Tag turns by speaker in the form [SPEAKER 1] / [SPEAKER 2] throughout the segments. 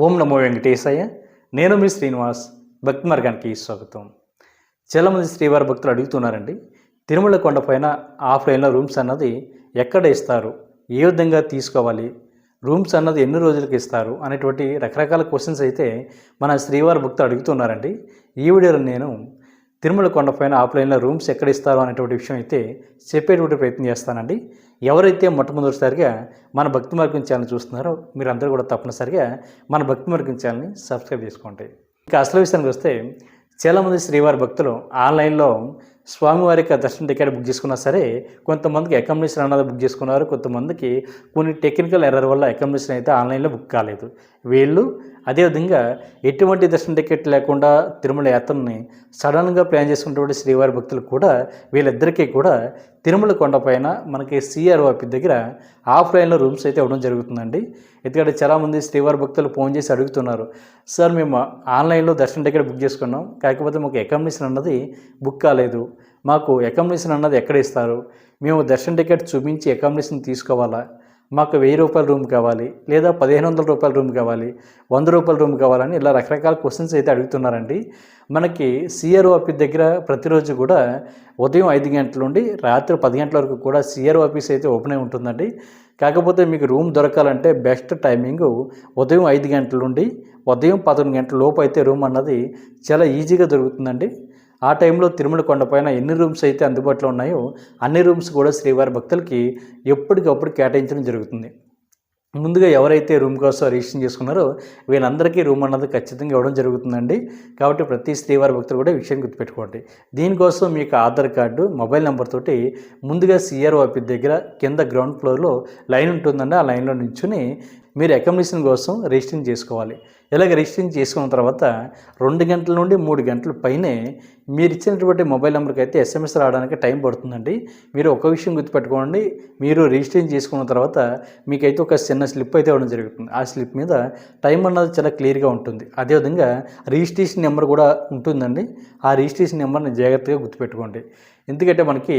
[SPEAKER 1] ఓం నమో వెంకటేశయ్య. నేను మీ శ్రీనివాస్. భక్తి మార్గానికి స్వాగతం చాలామంది శ్రీవారి భక్తులు అడుగుతున్నారండి తిరుమల కొండపైన ఆఫ్లైన్లో రూమ్స్ అన్నది ఎక్కడ ఇస్తారు? ఏ విధంగా తీసుకోవాలి? రూమ్స్ అన్నది ఎన్ని రోజులకు ఇస్తారు? అనేటువంటి రకరకాల క్వశ్చన్స్ అయితే మన శ్రీవారి భక్తులు అడుగుతున్నారండి. ఈ వీడియోలో నేను తిరుమల కొండపైన ఆఫ్లైన్లో రూమ్స్ ఎక్కడ ఇస్తారో అనేటువంటి విషయం అయితే చెప్పేటువంటి ప్రయత్నం చేస్తానండి. ఎవరైతే మొట్టమొదటిసారిగా మన భక్తి మార్గం ఛానల్ చూస్తున్నారో మీరందరూ కూడా తప్పనిసరిగా మన భక్తి మార్గం ఛానల్ని సబ్స్క్రైబ్ చేసుకోండి. ఇంకా అసలు విషయానికి వస్తే చాలామంది శ్రీవారి భక్తులు ఆన్లైన్లో స్వామివారి యొక్క దర్శన టికెట్ బుక్ చేసుకున్నా సరే కొంతమందికి అకామిడేషన్ అన్నది బుక్ చేసుకున్నారు కొంతమందికి కొన్ని టెక్నికల్ ఎర్రర్ వల్ల అకామిడేషన్ అయితే ఆన్లైన్లో బుక్ కాలేదు. వీళ్ళు అదేవిధంగా ఎటువంటి దర్శన టికెట్ లేకుండా తిరుమల యాత్రని సడన్గా ప్లాన్ చేసుకున్నటువంటి శ్రీవారి భక్తులు కూడా వీళ్ళిద్దరికీ కూడా తిరుమల కొండపైన మనకి సిఆర్ఓపి దగ్గర ఆఫ్లైన్లో రూమ్స్ అయితే ఇవ్వడం జరుగుతుందండి. ఎందుకంటే చాలామంది శ్రీవారి భక్తులు ఫోన్ చేసి అడుగుతున్నారు సార్ మేము ఆన్లైన్లో దర్శన టికెట్ బుక్ చేసుకున్నాం కాకపోతే మాకు అకామిడేషన్ అన్నది బుక్ కాలేదు మాకు అకామిడేషన్ అన్నది ఎక్కడ ఇస్తారు? మేము దర్శన టికెట్ చూపించి అకామిడేషన్ తీసుకోవాలా? మాకు వెయ్యి రూపాయల రూమ్ కావాలి లేదా పదిహేను వందల రూపాయల రూమ్ కావాలి వంద రూపాయల రూమ్ కావాలని ఇలా రకరకాల క్వశ్చన్స్ అయితే అడుగుతున్నారండి. మనకి సిఆర్ఓ ఆఫీస్ దగ్గర ప్రతిరోజు కూడా ఉదయం ఐదు గంటల నుండి రాత్రి పది గంటల వరకు కూడా సిఆర్ఓ ఆఫీస్ అయితే ఓపెన్ అయి ఉంటుందండి. కాకపోతే మీకు రూమ్ దొరకాలంటే బెస్ట్ టైమింగ్ ఉదయం ఐదు గంటల నుండి ఉదయం పదకొండు గంటల లోపు అయితే రూమ్ అన్నది చాలా ఈజీగా దొరుకుతుందండి. ఆ టైంలో తిరుమల కొండపైన ఎన్ని రూమ్స్ అయితే అందుబాటులో ఉన్నాయో అన్ని రూమ్స్ కూడా శ్రీవారి భక్తులకి ఎప్పటికప్పుడు కేటాయించడం జరుగుతుంది. ముందుగా ఎవరైతే రూమ్ కోసం రిజిస్ట్రేషన్ చేసుకున్నారో వీళ్ళందరికీ రూమ్ అన్నది ఖచ్చితంగా ఇవ్వడం జరుగుతుందండి. కాబట్టి ప్రతి శ్రీవారి భక్తులు కూడా విషయం గుర్తుపెట్టుకోండి. దీనికోసం మీకు ఆధార్ కార్డు మొబైల్ నెంబర్ తోటి ముందుగా సిఆర్ఓ ఆఫీస్ దగ్గర కింద గ్రౌండ్ ఫ్లోర్లో లైన్ ఉంటుందండి. ఆ లైన్లో నించుని మీరు అకామిడేషన్ కోసం రిజిస్ట్రేషన్ చేసుకోవాలి. ఇలాగ రిజిస్ట్రేషన్ చేసుకున్న తర్వాత రెండు గంటల నుండి మూడు గంటల పైనే మీరు ఇచ్చినటువంటి మొబైల్ నెంబర్కి అయితే ఎస్ఎంఎస్ రావడానికి టైం పడుతుందండి. మీరు ఒక విషయం గుర్తుపెట్టుకోండి. మీరు రిజిస్ట్రేషన్ చేసుకున్న తర్వాత మీకైతే ఒక చిన్న స్లిప్ అయితే ఇవ్వడం జరుగుతుంది. ఆ స్లిప్ మీద టైం అన్నది చాలా క్లియర్గా ఉంటుంది. అదేవిధంగా రిజిస్ట్రేషన్ నెంబర్ కూడా ఉంటుందండి. ఆ రిజిస్ట్రేషన్ నెంబర్ని జాగ్రత్తగా గుర్తుపెట్టుకోండి. ఎందుకంటే మనకి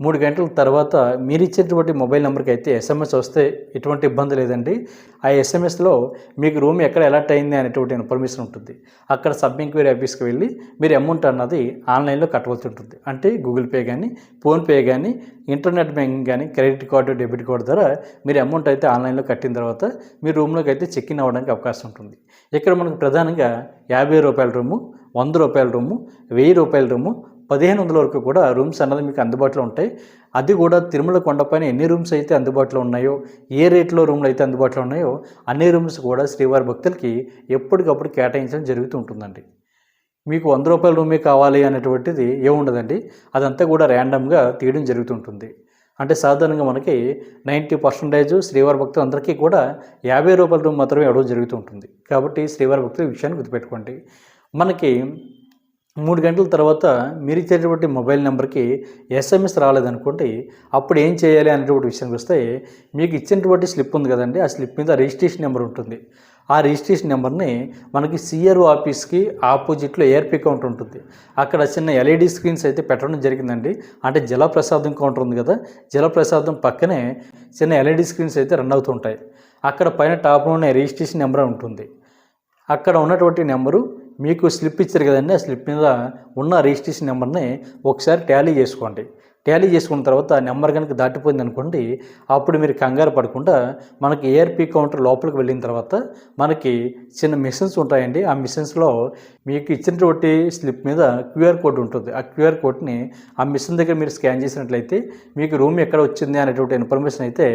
[SPEAKER 1] మూడు గంటల తర్వాత మీరు ఇచ్చేటువంటి మొబైల్ నెంబర్కి అయితే ఎస్ఎంఎస్ వస్తే ఎటువంటి ఇబ్బంది లేదండి. ఆ ఎస్ఎంఎస్లో మీకు రూమ్ ఎక్కడ ఎలా అయింది అనేటువంటి ఇన్ఫర్మేషన్ ఉంటుంది. అక్కడ సబ్ ఎంక్వైరీ ఆఫీస్కి వెళ్ళి మీరు అమౌంట్ అన్నది ఆన్లైన్లో కట్టవలసి ఉంటుంది. అంటే గూగుల్ పే కానీ ఫోన్పే కానీ ఇంటర్నెట్ బ్యాంకింగ్ కానీ క్రెడిట్ కార్డు డెబిట్ కార్డు ద్వారా మీరు అమౌంట్ అయితే ఆన్లైన్లో కట్టిన తర్వాత మీ రూమ్లోకి అయితే చెక్ ఇన్ అవ్వడానికి అవకాశం ఉంటుంది. ఇక్కడ మనకు ప్రధానంగా యాభై రూపాయల రూము వంద రూపాయల రూము వెయ్యి రూపాయల రూము పదిహేను వందల వరకు కూడా రూమ్స్ అన్నది మీకు అందుబాటులో ఉంటాయి. అది కూడా తిరుమల కొండపైన ఎన్ని రూమ్స్ అయితే అందుబాటులో ఉన్నాయో ఏ రేట్లో రూమ్లు అయితే అందుబాటులో ఉన్నాయో అన్ని రూమ్స్ కూడా శ్రీవారి భక్తులకి ఎప్పటికప్పుడు కేటాయించడం జరుగుతూ ఉంటుందండి. మీకు వంద రూపాయల రూమే కావాలి అనేటువంటిది ఏముండదండి అదంతా కూడా ర్యాండమ్గా తీయడం జరుగుతుంటుంది అంటే సాధారణంగా మనకి నైంటీ పర్సెంటేజ్ శ్రీవారి భక్తులు అందరికీ కూడా యాభై రూపాయల రూమ్ మాత్రమే ఇవ్వడం జరుగుతూ ఉంటుంది. కాబట్టి శ్రీవారి భక్తులు విషయాన్ని గుర్తుపెట్టుకోండి. మనకి మూడు గంటల తర్వాత మీరు ఇచ్చేటటువంటి మొబైల్ నెంబర్కి ఎస్ఎంఎస్ రాలేదనుకోండి అప్పుడు ఏం చేయాలి అనేటువంటి విషయానికి వస్తే మీకు ఇచ్చినటువంటి స్లిప్ ఉంది కదండి ఆ స్లిప్ మీద రిజిస్ట్రేషన్ నెంబర్ ఉంటుంది. ఆ రిజిస్ట్రేషన్ నెంబర్ని మనకి సిఆర్ఓ ఆఫీస్కి ఆపోజిట్లో ఏఆర్పీ కౌంటర్ ఉంటుంది. అక్కడ చిన్న ఎల్ఈడి స్క్రీన్స్ అయితే పెట్టడం జరిగిందండి. అంటే జలప్రసాదం కౌంటర్ ఉంది కదా జలప్రసాదం పక్కనే చిన్న ఎల్ఈడి స్క్రీన్స్ అయితే రన్ అవుతుంటాయి అక్కడ పైన టాప్లోనే రిజిస్ట్రేషన్ నెంబర్ ఉంటుంది. అక్కడ ఉన్నటువంటి నెంబరు మీకు స్లిప్ ఇచ్చారు కదండి ఆ స్లిప్ మీద ఉన్న రిజిస్ట్రేషన్ నెంబర్ని ఒకసారి ట్యాలీ చేసుకోండి. టాలీ చేసుకున్న తర్వాత ఆ నెంబర్ కనుక దాటిపోయింది అనుకోండి అప్పుడు మీరు కంగారు పడకుండా మనకి ఏఆర్పీ కౌంటర్ లోపలికి వెళ్ళిన తర్వాత మనకి చిన్న మిషన్స్ ఉంటాయండి. ఆ మిషన్స్లో మీకు ఇచ్చినటువంటి స్లిప్ మీద క్యూఆర్ కోడ్ ఉంటుంది. ఆ క్యూఆర్ కోడ్ని ఆ మిషన్ దగ్గర మీరు స్కాన్ చేసినట్లయితే మీకు రూమ్ ఎక్కడ వచ్చింది అనేటువంటి ఇన్ఫర్మేషన్ అయితే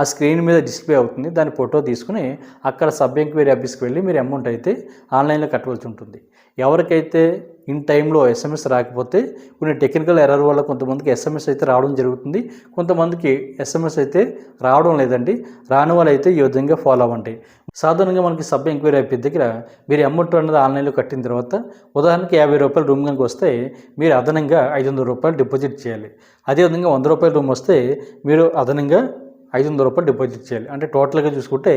[SPEAKER 1] ఆ స్క్రీన్ మీద డిస్ప్లే అవుతుంది. దాని ఫోటో తీసుకుని అక్కడ సబ్ ఎంక్వైరీ ఆఫీస్కి వెళ్ళి మీరు అమౌంట్ అయితే ఆన్లైన్లో కట్టవలసి ఉంటుంది. ఎవరికైతే ఇన్ టైంలో ఎస్ఎంఎస్ రాకపోతే కొన్ని టెక్నికల్ ఎర్రర్ వల్ల కొంతమందికి ఎస్ఎంఎస్ అయితే రావడం జరుగుతుంది. కొంతమందికి ఎస్ఎంఎస్ అయితే రావడం లేదండి. రాని వాళ్ళు అయితే ఈ విధంగా ఫాలో అవ్వండి. సాధారణంగా మనకి సబ్ ఎంక్వైరీ అయిపోయిన దగ్గర మీరు అమౌంట్ అనేది ఆన్లైన్లో కట్టిన తర్వాత ఉదాహరణకి యాభై రూపాయలు రూమ్ కనుక వస్తే మీరు అదనంగా ఐదు వందల రూపాయలు డిపాజిట్ చేయాలి. అదేవిధంగా వంద రూపాయల రూమ్ వస్తే మీరు అదనంగా ఐదు వందల రూపాయలు డిపాజిట్ చేయాలి. అంటే టోటల్గా చూసుకుంటే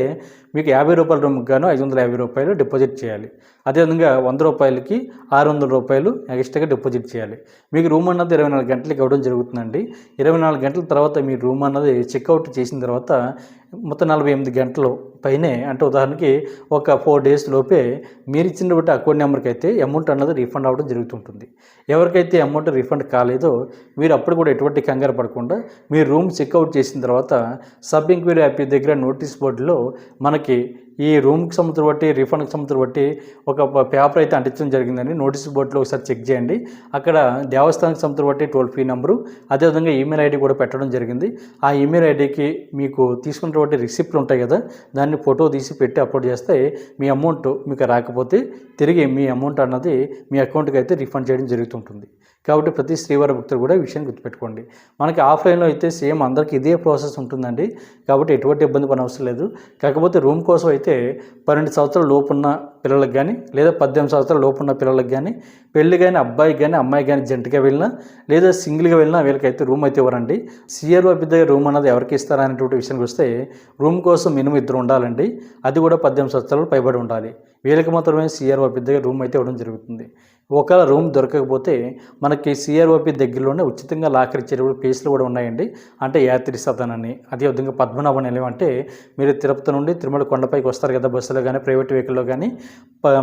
[SPEAKER 1] మీకు యాభై రూపాయల రూమ్కి గాను ఐదు వందల యాభై రూపాయలు డిపాజిట్ చేయాలి. అదేవిధంగా వంద రూపాయలకి ఆరు వందల రూపాయలు ఎక్స్ట్రాగా డిపాజిట్ చేయాలి. మీకు రూమ్ అన్నది ఇరవై నాలుగు గంటలకి ఇవ్వడం జరుగుతుందండి. ఇరవై నాలుగు గంటల తర్వాత మీ రూమ్ అన్నది చెక్అవుట్ చేసిన తర్వాత మొత్తం నలభై ఎనిమిది గంటలు పైనే అంటే ఉదాహరణకి ఒక ఫోర్ డేస్ లోపే మీరు ఇచ్చిన బట్టి అకౌంట్ నెంబర్కి అయితే అమౌంట్ అన్నది రీఫండ్ అవ్వడం జరుగుతుంటుంది. ఎవరికైతే అమౌంట్ రీఫండ్ కాలేదో మీరు అప్పుడు కూడా ఎటువంటి కంగారు పడకుండా మీరు రూమ్ చెక్అవుట్ చేసిన తర్వాత సబ్ ఎంక్వైరీ యాప్ దగ్గర నోటీస్ బోర్డులో మనకి ఈ రూమ్కి సంబంధించి బట్టి రిఫండ్కి సంబంధించి బట్టి ఒక పేపర్ అయితే అంటించడం జరిగిందండి. నోటీస్ బోర్డులో ఒకసారి చెక్ చేయండి. అక్కడ దేవస్థానానికి సంబంధించి బట్టి టోల్ ఫ్రీ నెంబరు అదేవిధంగా ఈమెయిల్ ఐడి కూడా పెట్టడం జరిగింది. ఆ ఈమెయిల్ ఐడికి మీకు తీసుకున్నటువంటి రిసిప్ట్లు ఉంటాయి కదా దాన్ని ఫోటో తీసి పెట్టి అప్లోడ్ చేస్తే మీ అమౌంట్ మీకు రాకపోతే తిరిగి మీ అమౌంట్ అన్నది మీ అకౌంట్కి అయితే రిఫండ్ చేయడం జరుగుతుంటుంది. కాబట్టి ప్రతి శ్రీవారి భక్తులు కూడా ఈ విషయాన్ని గుర్తుపెట్టుకోండి. మనకి ఆఫ్లైన్లో అయితే సేమ్ అందరికీ ఇదే ప్రాసెస్ ఉంటుందండి. కాబట్టి ఎటువంటి ఇబ్బంది పని అవసరం లేదు. కాకపోతే రూమ్ కోసం అయితే పన్నెండు సంవత్సరాల లోపున్న పిల్లలకు కానీ లేదా పద్దెనిమిది సంవత్సరాల లోపున్న పిల్లలకు కానీ పెళ్ళి కానీ అబ్బాయికి కానీ అమ్మాయికి కానీ జంటగా వెళ్ళినా లేదా సింగిల్గా వెళ్ళినా వీళ్ళకైతే రూమ్ అయితే ఇవ్వరండి. సిఆర్ఓ దగ్గర రూమ్ అన్నది ఎవరికి ఇస్తారా అనేటువంటి విషయానికి వస్తే రూమ్ కోసం మినిమం ఇద్దరు ఉండాలండి. అది కూడా పద్దెనిమిది సంవత్సరాలు పైబడి ఉండాలి. వీళ్ళకి మాత్రమే సిఆర్ఓపి దగ్గర రూమ్ అయితే ఇవ్వడం జరుగుతుంది. ఒకవేళ రూమ్ దొరకకపోతే మనకి సిఆర్ఓపి దగ్గరలోనే ఉచితంగా లాకర్ ఇచ్చే ప్లేస్లు కూడా ఉన్నాయండి. అంటే యాత్రి సదన్ అని అదేవిధంగా పద్మనాభ నిలయం అంటే మీరు తిరుపతి నుండి తిరుమల కొండపైకి వస్తారు కదా బస్సులో కానీ ప్రైవేట్ వెహికల్లో కానీ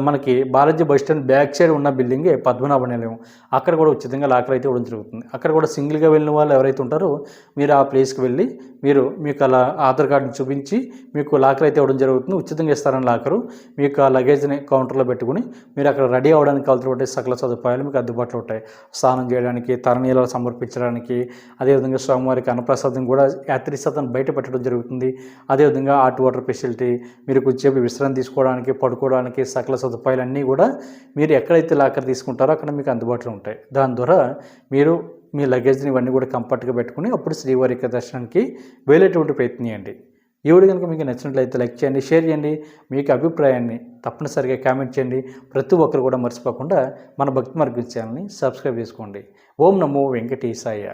[SPEAKER 1] మనకి Balaji bus stand back side ఉన్న బిల్డింగే పద్మనాభ నిలయం. అక్కడ కూడా ఉచితంగా లాకర్ అయితే ఇవ్వడం జరుగుతుంది. అక్కడ కూడా సింగిల్గా వెళ్ళిన వాళ్ళు ఎవరైతే ఉంటారో మీరు ఆ ప్లేస్కి వెళ్ళి మీరు మీకు అలా ఆధార్ కార్డుని చూపించి మీకు లాకర్ అయితే ఇవ్వడం జరుగుతుంది. ఉచితంగా ఇస్తారని లాకరు. మీకు ఆ లగేజ్ని కౌంటర్లో పెట్టుకుని మీరు అక్కడ రెడీ అవ్వడానికి కావాల్సిన సకల సదుపాయాలు మీకు అందుబాటులో ఉంటాయి. స్నానం చేయడానికి తరణీలు సమర్పించడానికి అదేవిధంగా స్వామివారికి అన్నప్రసాదం కూడా యాత్రి శాతం బయట పెట్టడం జరుగుతుంది. అదేవిధంగా హాట్ వాటర్ ఫెసిలిటీ మీరు కొంచెంసేపు విశ్రాంతి తీసుకోవడానికి పడుకోవడానికి సకల సదుపాయాలు అన్నీ కూడా మీరు ఎక్కడైతే లాకర్ తీసుకుంటారో అక్కడ మీకు అందుబాటులో ఉంటాయి. దాని ద్వారా మీరు మీ లగేజ్ని ఇవన్నీ కూడా కంఫర్ట్గా పెట్టుకుని అప్పుడు శ్రీవారి దర్శనానికి వెళ్ళేటువంటి ప్రయత్నం చేయండి. ఈ వీడియో కనుక మీకు నచ్చినట్లయితే లైక్ చేయండి షేర్ చేయండి మీకు అభిప్రాయాన్ని తప్పనిసరిగా కామెంట్ చేయండి. ప్రతి ఒక్కరు కూడా మర్చిపోకుండా మన భక్తి మార్గం ఛానల్ని సబ్స్క్రైబ్ చేసుకోండి. ఓం నమో వెంకటేశాయ.